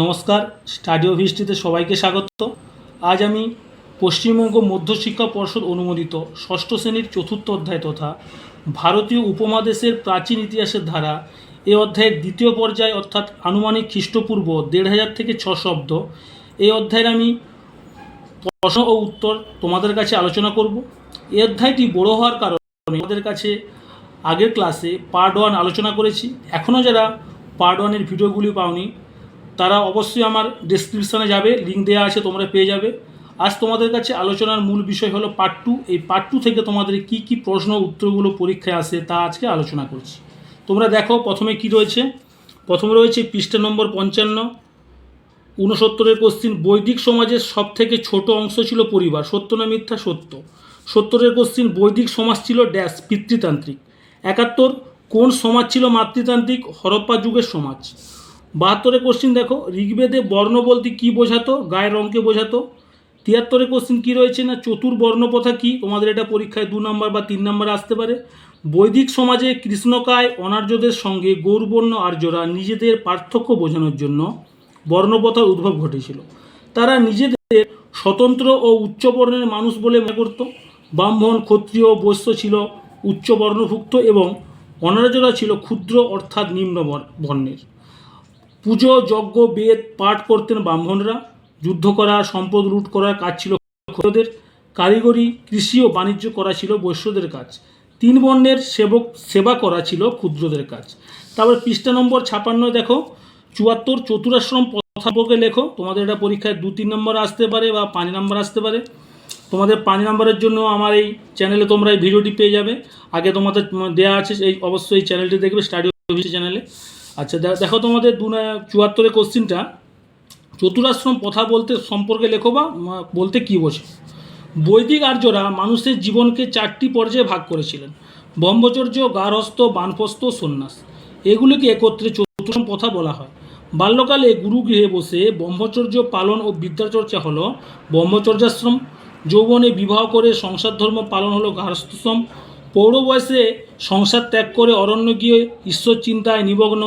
নমস্কার। Study of হিস্ট্রিতে সবাইকে স্বাগত। আজ আমি পশ্চিমবঙ্গ মধ্যশিক্ষা পর্ষদ অনুমোদিত ষষ্ঠ শ্রেণির চতুর্থ অধ্যায় তথা ভারতীয় উপমহাদেশের প্রাচীন ইতিহাসের ধারা এ অধ্যায়ের দ্বিতীয় পর্যায় অর্থাৎ আনুমানিক খ্রিস্টপূর্ব দেড় হাজার থেকে ছ শব্দ এই অধ্যায়ের আমি প্রশ্ন ও উত্তর তোমাদের কাছে আলোচনা করব। এই অধ্যায়টি বড় হওয়ার কারণে আমাদের কাছে আগের ক্লাসে পার্ট ওয়ান আলোচনা করেছি। এখনও যারা পার্ট ওয়ানের ভিডিওগুলি পাওনি তারা অবশ্যই আমার ডেসক্রিপশানে যাবে লিঙ্ক দেওয়া আছে, তোমরা পেয়ে যাবে। আজ তোমাদের কাছে আলোচনার মূল বিষয় হলো পার্ট টু এই পার্ট টু থেকে তোমাদের কি কি প্রশ্ন, উত্তরগুলো পরীক্ষায় আসে তা আজকে আলোচনা করছি। তোমরা দেখো, প্রথমে কি রয়েছে? প্রথমে রয়েছে পৃষ্ঠা নম্বর পঞ্চান্ন। ঊনসত্তরের কোশ্চিন বৈদিক সমাজের সব থেকে ছোট অংশ ছিল পরিবার। সত্য না মিথ্যা? সত্য। সত্তরের কোশ্চিন বৈদিক সমাজ ছিল ড্যাশ পিতৃতান্ত্রিক। একাত্তর, কোন সমাজ ছিল মাতৃতান্ত্রিক? হরপ্পা যুগের সমাজ। বাহাত্তরের কোশ্চিন দেখো, ঋগ্বেদে বর্ণ বলতে কী বোঝাতো? গায়ের রঙকে বোঝাতো। তিয়াত্তরের কোশ্চিন কী রয়েছে না? চতুর্বর্ণ প্রথা কী? তোমাদের এটা পরীক্ষায় দু নম্বর বা তিন নম্বরে আসতে পারে। বৈদিক সমাজে কৃষ্ণকায় অনার্যদের সঙ্গে গৌরবর্ণ আর্যরা নিজেদের পার্থক্য বোঝানোর জন্য বর্ণপ্রথার উদ্ভব ঘটেছিল। তারা নিজেদের স্বতন্ত্র ও উচ্চবর্ণের মানুষ বলে মনে করত। ব্রাহ্মণ, ক্ষত্রিয়, বৈশ্য ছিল উচ্চ বর্ণভুক্ত এবং অনার্যরা ছিল ক্ষুদ্র অর্থাৎ নিম্ন বর- বর্ণের পুজো, যজ্ঞ, বেদ, পাঠ করতেন ব্রাহ্মণরা। যুদ্ধ করা, সম্পদ লুট করার কাজ ছিল ক্ষত্রিয়দের কারিগরি, কৃষি ও বাণিজ্য করা ছিল বৈশ্যদের কাজ। তিন বর্ণের সেবক, সেবা করা ছিল ক্ষুদ্রদের কাজ। তারপর পৃষ্ঠা নম্বর ছাপান্ন দেখো, চুয়াত্তর চতুরাশ্রম প্রথা সম্পর্কে লেখো। তোমাদের এটা পরীক্ষায় দু তিন নম্বর আসতে পারে বা পাঁচ নম্বর আসতে পারে। তোমাদের পাঁচ নম্বরের জন্য আমার এই চ্যানেলে তোমরা এই ভিডিওটি পেয়ে যাবে। আগে তোমাদের দেওয়া আছে, এই অবশ্যই এই চ্যানেলটি দেখবে, স্টাডি চ্যানেলে। আচ্ছা দেখো তোমাদের দু চুয়াত্তরের কোশ্চিনটা চতুরাশ্রম প্রথা বলতে সম্পর্কে লেখো বা বলতে কী বোঝো? বৈদিক আর্যরা মানুষের জীবনকে চারটি পর্যায়ে ভাগ করেছিলেন। ব্রহ্মচর্য গার্হস্থ বানপ্রস্থ, সন্ন্যাস। এগুলিকে একত্রে চতুর্থম প্রথা বলা হয়। বাল্যকালে গুরুগৃহে বসে ব্রহ্মচর্য পালন ও বিদ্যাচর্চা হলো ব্রহ্মচর্যাশ্রম। যৌবনে বিবাহ করে সংসার ধর্ম পালন হলো গার্হস্থ্যশ্রম। পৌর বয়সে সংসার ত্যাগ করে অরণ্য গিয়ে ঈশ্বর চিন্তায় নিমগ্ন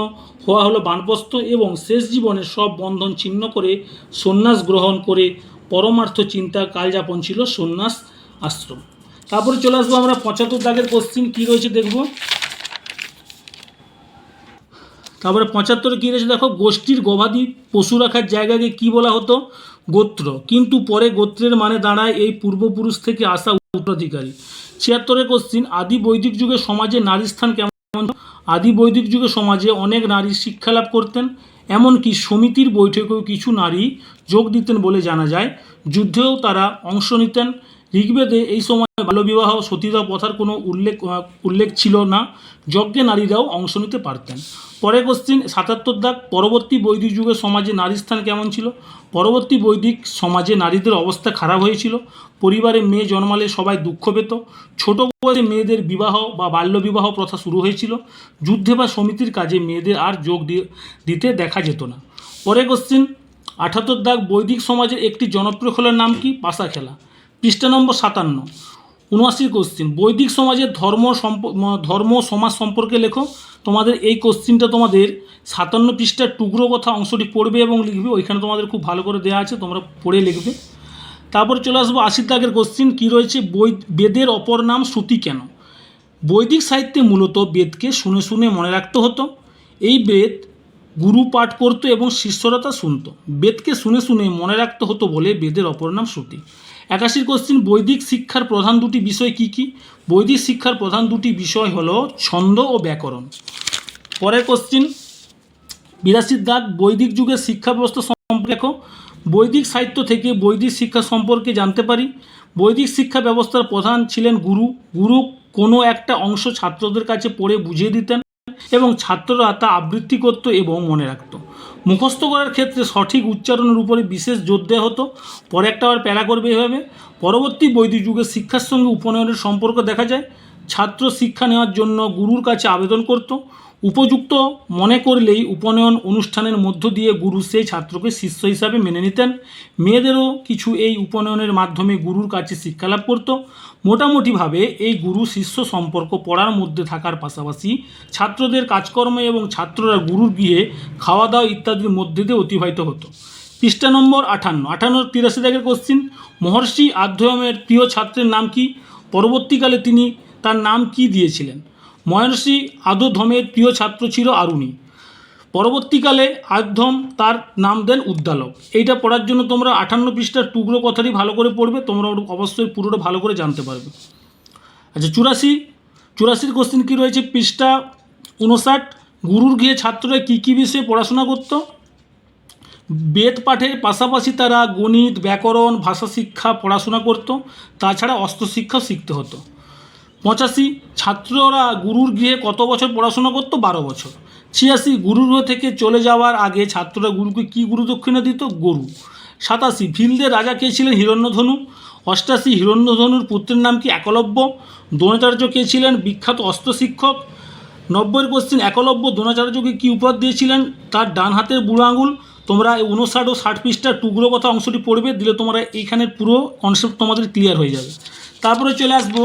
হওয়া হলো বানপ্রস্থ এবং শেষ জীবনে সব বন্ধন ছিন্ন করে সন্ন্যাস গ্রহণ করে পরমার্থ চিন্তা কালযাপন ছিল সন্ন্যাস আশ্রম। তারপরে চলে আসব আমরা পঁচাত্তর দাগের কোশ্চিন কী রয়েছে দেখব? তারপরে পঁচাত্তরে কী রয়েছে দেখো? গোষ্ঠীর গবাদি পশু রাখার জায়গাকে কি বলা হতো? গোত্র। কিন্তু পরে গোত্রের মানে দাঁড়ায় এই পূর্বপুরুষ থেকে আসা উত্তরাধিকারী। ছিয়াত্তরের কোশ্চিন আদি বৈদিক যুগে সমাজে নারীর স্থান কেমন? আদি বৈদিক যুগে সমাজে অনেক নারী শিক্ষা লাভ করতেন, এমনকি সমিতির বৈঠকেও কিছু নারী যোগ দিতেন বলে জানা যায়। যুদ্ধেও তারা অংশ নিতেন। ঋগ্বেদে এই সময় বাল্যবিবাহ, সতীদাহ প্রথার কোনো উল্লেখ উল্লেখ ছিল না। যজ্ঞে নারীরাও অংশ নিতে পারতেন। পরে কোশ্চিন সাতাত্তর দাগ, পরবর্তী বৈদিক যুগে সমাজে নারীর স্থান কেমন ছিল? পরবর্তী বৈদিক সমাজে নারীদের অবস্থা খারাপ হয়েছিল। পরিবারে মেয়ে জন্মালে সবাই দুঃখ পেত। ছোট বয়সে মেয়েদের বিবাহ বা বাল্যবিবাহ প্রথা শুরু হয়েছিল। যুদ্ধে বা সমিতির কাজে মেয়েদের আর যোগ দিতে দেখা যেত না। পরে কোশ্চিন আঠাত্তর দাগ বৈদিক সমাজের একটি জনপ্রিয় খেলার নাম কি? পাশা খেলা। পৃষ্ঠা নম্বর সাতান্ন। উনআশির কোশ্চিন বৈদিক সমাজের ধর্ম ধর্ম সমাজ সম্পর্কে লেখো। তোমাদের এই কোশ্চিনটা তোমাদের সাতান্ন পৃষ্ঠার টুকরো কথা অংশটি পড়বে এবং লিখবে, ওইখানে তোমাদের খুব ভালো করে দেওয়া আছে, তোমরা পড়ে লিখবে। তারপর চলে আসব আশির দাগের কোশ্চিন কী রয়েছে? বৈ বেদের অপর নাম শ্রুতি কেন? বৈদিক সাহিত্যে মূলত বেদকে শুনে শুনে মনে রাখতে হতো। এই বেদ গুরু পাঠ করতো এবং শিষ্যরা তা শুনতো। বেদকে শুনে শুনে মনে রাখতে হতো বলে বেদের অপর নাম শ্রুতি। একাশির কোশ্চিন বৈদিক শিক্ষার প্রধান দুটি বিষয় কি কি? বৈদিক শিক্ষার প্রধান দুটি বিষয় হলো ছন্দ ও ব্যাকরণ। পরের কোশ্চিন বিরাশির দাগ, বৈদিক যুগের শিক্ষা ব্যবস্থা সম্পর্কে বৈদিক সাহিত্য থেকে বৈদিক শিক্ষা সম্পর্কে জানতে পারি। বৈদিক শিক্ষা ব্যবস্থার প্রধান ছিলেন গুরু। গুরু কোনো একটা অংশ ছাত্রদের কাছে পড়ে বুঝিয়ে দিতেন। এবং ছাত্ররা তা আবৃত্তি করত এবং মনে রাখত। মুখস্থ করার ক্ষেত্রে সঠিক উচ্চারণের উপরে বিশেষ জোর দেওয়া হতো। পরে একটা আবার প্যারা করবে এভাবে পরবর্তী বৈদিক যুগের শিক্ষার সঙ্গে উপনয়নের সম্পর্ক দেখা যায়। ছাত্র শিক্ষা নেওয়ার জন্য গুরুর কাছে আবেদন করত। উপযুক্ত মনে করলেই উপনয়ন অনুষ্ঠানের মধ্য দিয়ে গুরু সেই ছাত্রকে শিষ্য হিসাবে মেনে নিতেন। মেয়েদেরও কিছু এই উপনয়নের মাধ্যমে গুরুর কাছে শিক্ষালাভ করত। মোটামুটিভাবে এই গুরু শিষ্য সম্পর্ক পড়ার মধ্যে থাকার পাশাপাশি ছাত্রদের কাজকর্ম এবং ছাত্ররা গুরুর গিয়ে খাওয়া দাওয়া ইত্যাদির মধ্যে দিয়ে অতিবাহিত হতো। পৃষ্ঠা নম্বর আটান্ন আঠান্ন তিরাশি দাগের কোশ্চিন মহর্ষি আধ্যয়মের প্রিয় ছাত্রের নাম কি? পরবর্তীকালে তিনি তার নাম কি দিয়েছিলেন? মহর্ষি আদধমের প্রিয় ছাত্র ছিল আরুণী। পরবর্তীকালে আধ্যম তার নাম দেন উদ্দালক। এইটা পড়ার জন্য তোমরা আঠান্ন পৃষ্ঠার টুকরো কথাটি ভালো করে পড়বে, তোমরা অবশ্যই পুরোটা ভালো করে জানতে পারবে। আচ্ছা চুরাশি, চুরাশির কোশ্চেন কী রয়েছে? পৃষ্ঠা উনষাট গুরুর গিয়ে ছাত্ররা কী কী বিষয়ে পড়াশোনা করত? বেদ পাঠের পাশাপাশি তারা গণিত, ব্যাকরণ, ভাষা শিক্ষা, পড়াশোনা করত। তাছাড়া অস্ত্র শিক্ষাও শিখতে হতো। পঁচাশি, ছাত্ররা গুরুর গৃহে কত বছর পড়াশোনা করতো? বারো বছর। ছিয়াশি গুরুর থেকে চলে যাওয়ার আগে ছাত্ররা গুরুকে কী গুরু দক্ষিণা দিত? গরু। সাতাশি ভিলদের রাজা কে ছিলেন? হিরণ্যধনু। অষ্টাশি, হিরণ্যধনুর পুত্রের নাম কি একলব্য? দ্রোণাচার্য কে ছিলেন? বিখ্যাত অস্ত্র শিক্ষক নব্বইয়ের কোশ্চেন একলব্য দ্রোণাচার্যকে কী উপহার দিয়েছিলেন? তার ডান হাতের বুড়ো আঙুল। তোমরা এই উনষাট ও ষাট পৃষ্ঠার টুকরো কথা অংশটি পড়বে, দিলে তোমরা এইখানের পুরো কনসেপ্ট তোমাদের ক্লিয়ার হয়ে যাবে। তারপরে চলে আসব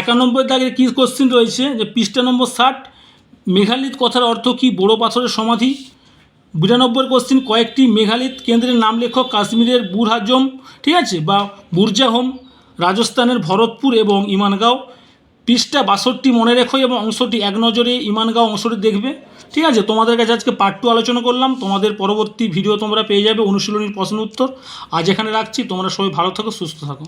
একানব্বই দাগের কী কোশ্চেন রয়েছে? যে পৃষ্ঠা নম্বর ষাট, মেঘালিত কথার অর্থ কী? বড় পাথরের সমাধি। বিরানব্বই কোশ্চিন কয়েকটি মেঘালিত কেন্দ্রের নাম লেখো কাশ্মীরের বুরহাজম, ঠিক আছে? বা বুরজাহোম, রাজস্থানের ভরতপুর এবং ইমানগাঁও। পৃষ্ঠা বাষট্টি মনে রেখো এবং অংশটি এক নজরে ইমানগাঁও অংশটি দেখবে, ঠিক আছে? তোমাদের কাছে আজকে পার্ট টু আলোচনা করলাম। তোমাদের পরবর্তী ভিডিও তোমরা পেয়ে যাবে। অনুশীলনীর প্রশ্ন উত্তর। আজ এখানে রাখছি। তোমরা সবাই ভালো থাকো, সুস্থ থাকো।